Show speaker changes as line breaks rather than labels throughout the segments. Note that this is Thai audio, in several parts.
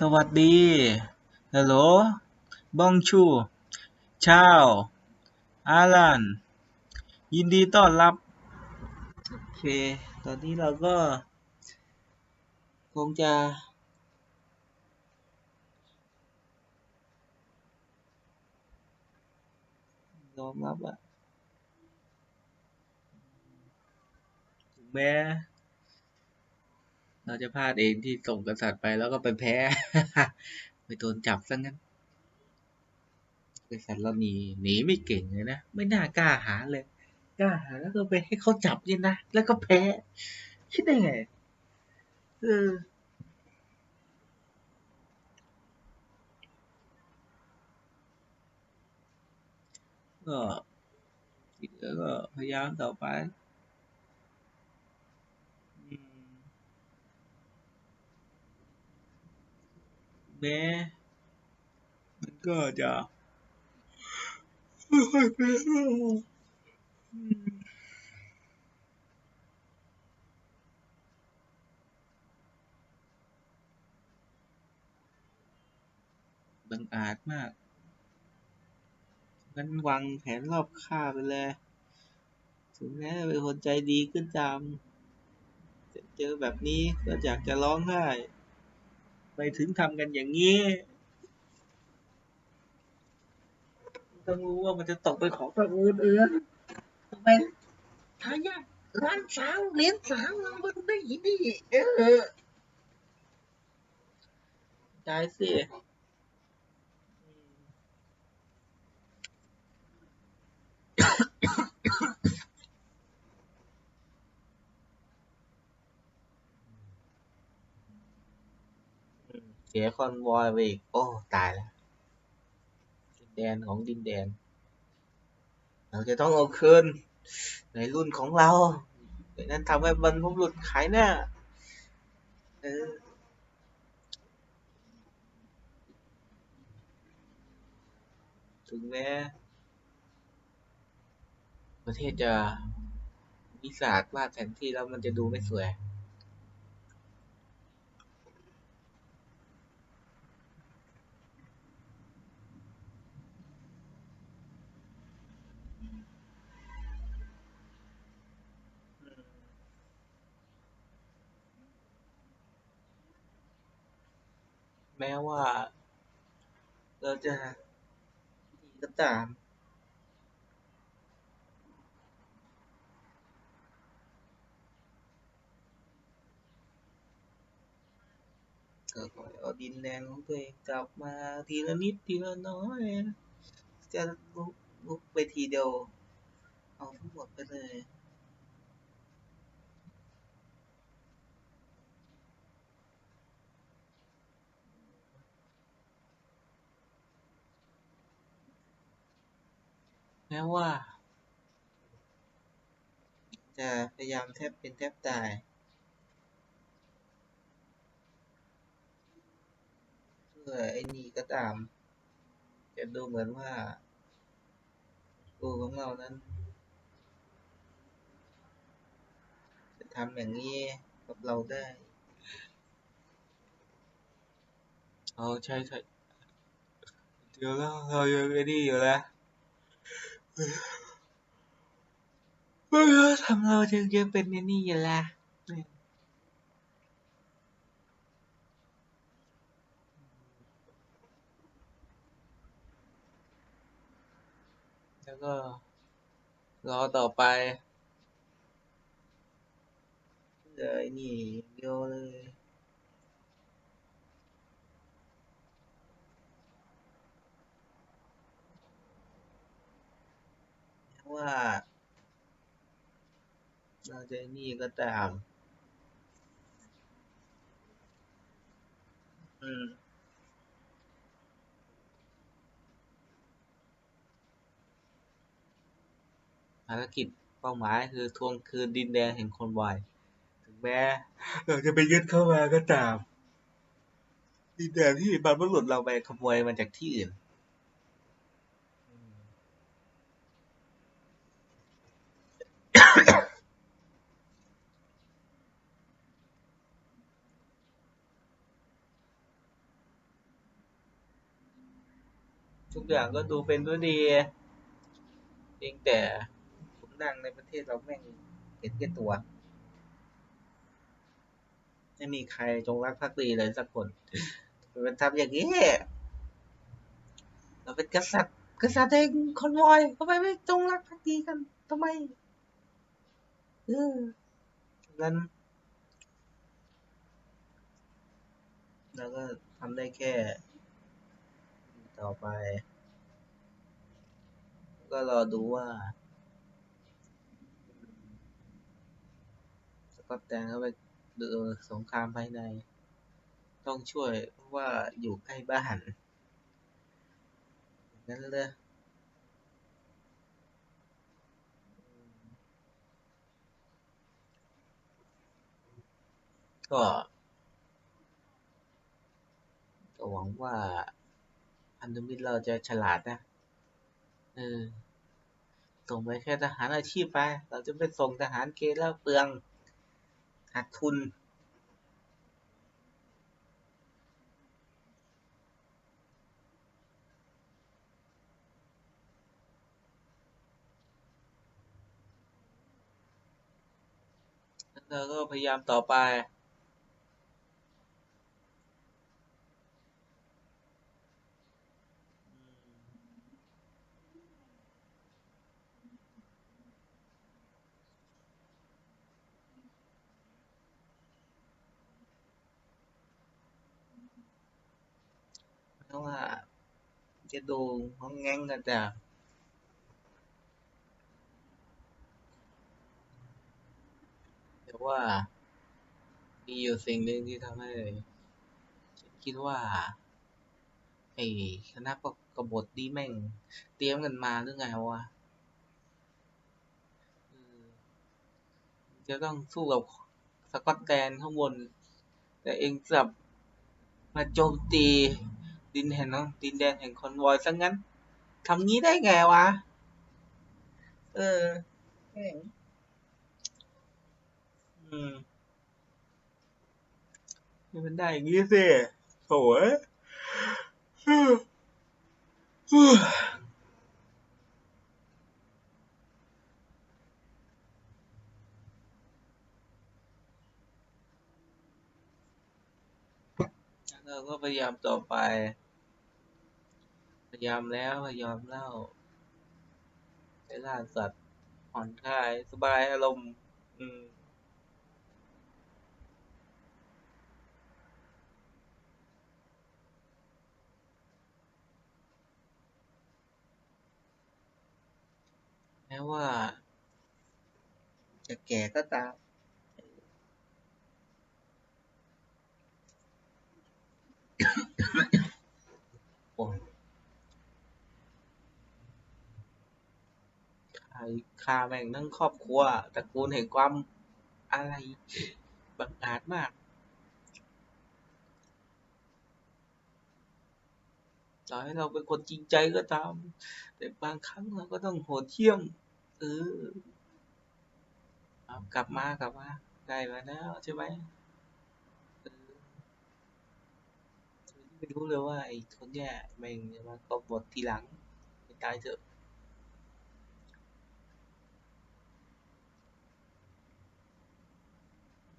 สวัสดีฮัลโหลบองชูชาวอาลันยินดีต้อนรับ โอเค ตอนนี้เราก็ คงจะยอมรับอะถึงแม้ เราจะพลาดเองที่ส่งกษัตริย์ไปแล้วก็ไปแพ้ ไปโดนจับซะงั้น กษัตริย์เราหนีหนีไม่เก่งเลยนะ ไม่น่ากล้าหาเลย กล้าหาแล้วก็ไปให้เขาจับเนี่ยนะ แล้วก็แพ้ คิดได้ไง เออก็ที่เหลือก็พยายามต่อไป แม้มันก็จะค่อยเป็นหรอกอืมบังอาจมากงั้นวางแผนรอบค่อบไปเลย ถึงแม้เป็นคนใจดีก็ตามแต่เจอแบบนี้ก็อยากจะร้องไห้ ไปถึงทำกันอย่างนี้ต้องรู้ว่ามันจะตกเป็นของตระกูลอื่นทำไมทายาทร้านสาวเลี้ยงสาวเรามันได้ดีเออได้สิอืม อืมเสียคอนวอยไปอีก โอ้ ตายแล้ว ดินแดนของดินแดน เราจะต้องเอาคืนในรุ่นของเราดังนั้นทำให้บรรพบุรุษขายหน้าเออถึงแม้ประเทศจะวิสาทวาดแผนที่แล้วมันจะดูไม่สวย อืม แม้ว่า เราจะดีก็ตามก็ขอให้เอาดินแดนของตัวเองกลับมาทีละนิดทีละน้อยจะลุกลุกไปทีเดียว เอาทั้งหมดไปเลย ม้ว่า จะพยายามแทบเป็นแทบตายเพื่อไอ้นี่ก็ตาม จะดูเหมือนว่าตัวของเรานั้น จะทำอย่างนี้กับเราได้เอาใช่ใช่เดี๋ยวเราเรายังไอ้นี่อยู่แล้ว เมื่อทำเราถึงจะเป็นนี่อยู่แล้วแล้วก็ รอต่อไปเดี๋ยวนี่เดียวเลย ว่าเราจะนี่ก็ตาม อืมภารกิจเป้าหมายคือทวงคืนดินแดนแห่งคนวายถึงแม้เราจะไปยึดเข้ามาก็ตาม ดินแดนที่บรรพบุรุษเราไปขโมยมาจากที่อื่นอืม ทุ กอย่างก็ดูเป็นด้วยดีเพียงแต่ผมนั่งในประเทศเราแม่งเห็นแก่ตัว ไม่มีใครจงรักภักดีเลยสักคนเป็นทำอย่างนี้ เราเป็นกษัตริย์กษัตริย์เองคอนวอยทำไมไม่จงรักภักดีกันทำไมเอองั้นเราก็ทำได้แค่ต่อไป ก็รอดูว่าสกอตแลนด์เขาไปดูสงครามภายใน ต้องช่วยเพราะว่าอยู่ใกล้บ้านงั้นเลยก็ก็หวังว่าพันธมิตรเราจะฉลาดนะ เออ ส่งไปแค่ทหารอาชีพไป เราจะไปส่งทหารเกณฑ์แล้วเปลืองขาดทุน เราก็พยายามต่อไป เพ ราะว่าจะดูห้องแง้งกันแต่แต่ว่ามีอยู่สิ่งหนึ่งที่ทำให้คิดว่า ไอ้คณะกบฏดีแม่ง เตรียมกันมาหรือไงวะจะต้องสู้กับสกอตแลนด์ข้างบน แต่เองกลับมาโจมตี ดินแห่งดินแดนแห่งคอนวอยซะงั้นทำงี้ได้ไงวะ เอออืมมันได้อย่างงี้สิโถ่เอ้ยเราก็พยายามต่อไป ยายามแล้วพยายามเล่าไปล่าสัตว์ผ่อนคลายสบายอารมณ์อืมแม้ว่า จะแก่ก็ตาม โอ้ย ฆ่าฆ่าแม่งทั้งครอบครัวตระกูลแห่งความอะไรบังอาจมากต่อให้เราเป็นคนจริงใจก็ตาม แต่บางครั้งเราก็ต้องโหดเหี้ยม เออกลับมากลับมาได้มาแล้วใช่ไหมไม่รู้เลยว่าไอ้คนเนี้ยแม่งจะมากบฏทีหลังตายเถอะ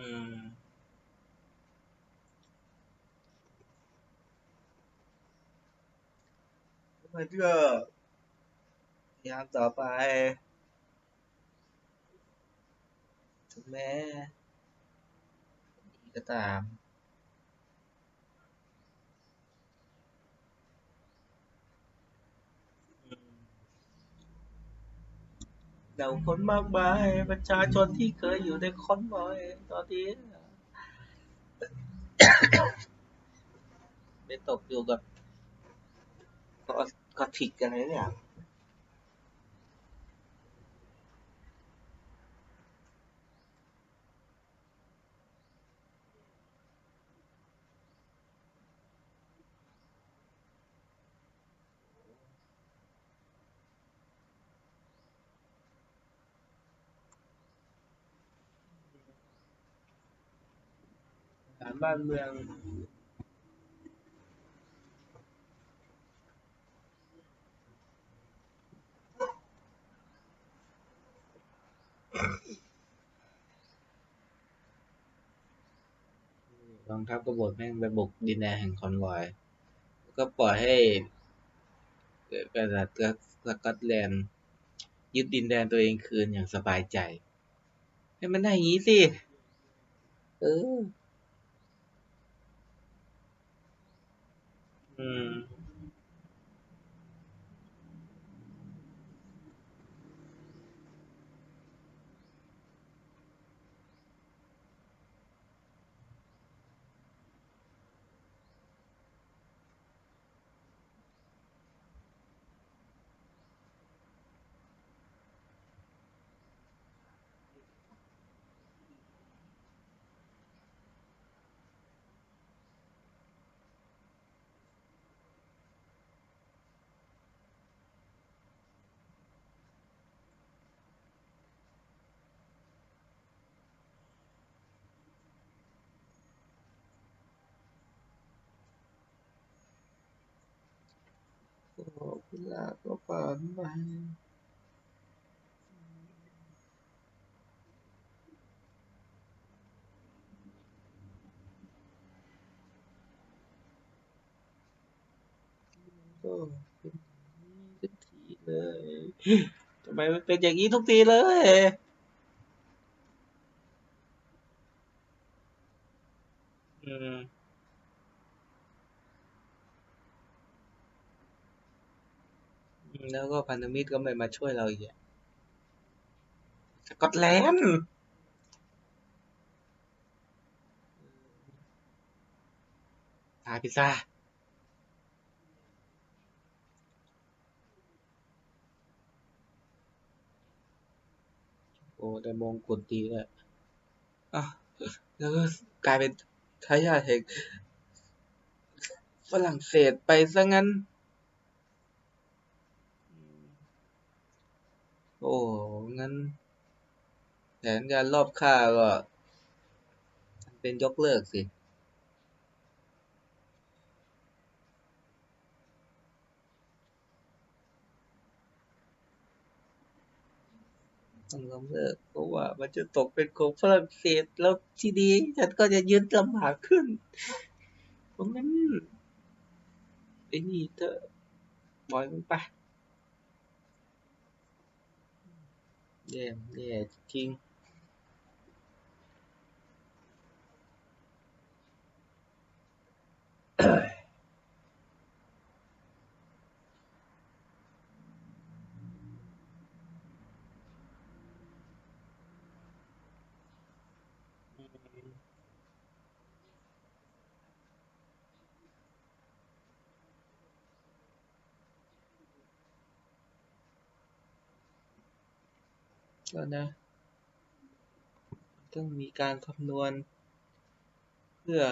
อืมมันก็พยายามต่อไปถึงแม้ก็ตาม เราคนมากมาย ประชาชนที่เคยอยู่ในคอนบอยตอนนี้ไปตกอยู่กับก็ก็ถิกอะไรเนี่ยารบ้านเมืองกองทัพกบฏแม่งไปบุกดินแดนแห่งคอนวอยก็ปล่อยให้กษัตริย์สกอตแลนด์ยึดดินแดนตัวเองคืนอย่างสบายใจ ให้มันได้อย่างนี้สิ เออ อืม โอ้ เวลาก็ผ่านไปก็เป็นอย่างนี้ทุกทีเลยทำไมมันเป็นอย่างนี้ทุกทีเลยอืม อืม แล้วก็พันธมิตรก็ไม่มาช่วยเราอีกสกอตแลนด์ตายพิซซ่าโอ้ได้มองกุฎดีเลยอะแล้วก็กลายเป็นทายาทแห่งฝรั่งเศสไปซะงั้น โอ้งั้น แผนการรอบฆ่าก็เป็นยกเลิกสิต้องล้มเลิกเพราะว่ามันจะตกเป็นของฝรั่งเศสแล้วทีนี้ฉันก็จะยึดลำบากขึ้น เพราะงั้นไอ้นี่เธอะปล่อยมันไป แย่แก็นะ ต้องมีการคำนวณ เพื่อ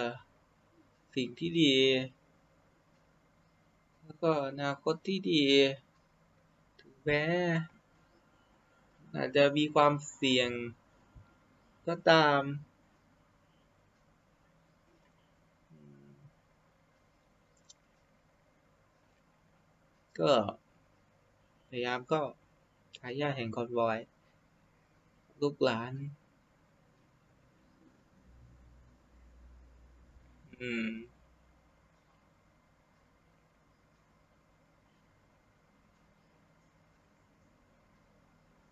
สิ่งที่ดี แล้วก็อนาคตที่ดี ถึงแม้อาจจะมีความเสี่ยงก็ตาม ก็พยายามก็ทายาแห่งคอนวอย ลูกหลาน อืม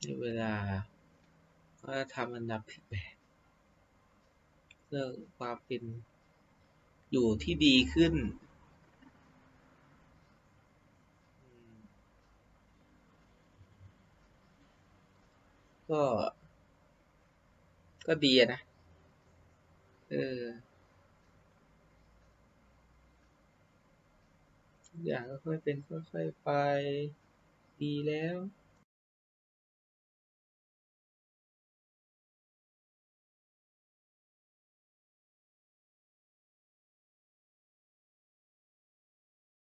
ในเวลา ก็ทำอันดับผิดแบบเพื่อความเป็นอยู่ที่ดีขึ้นอืมก็ ก็ดีนะเออทุกอย่างก็ค่อยเป็นค่อยๆไป ดีแล้ว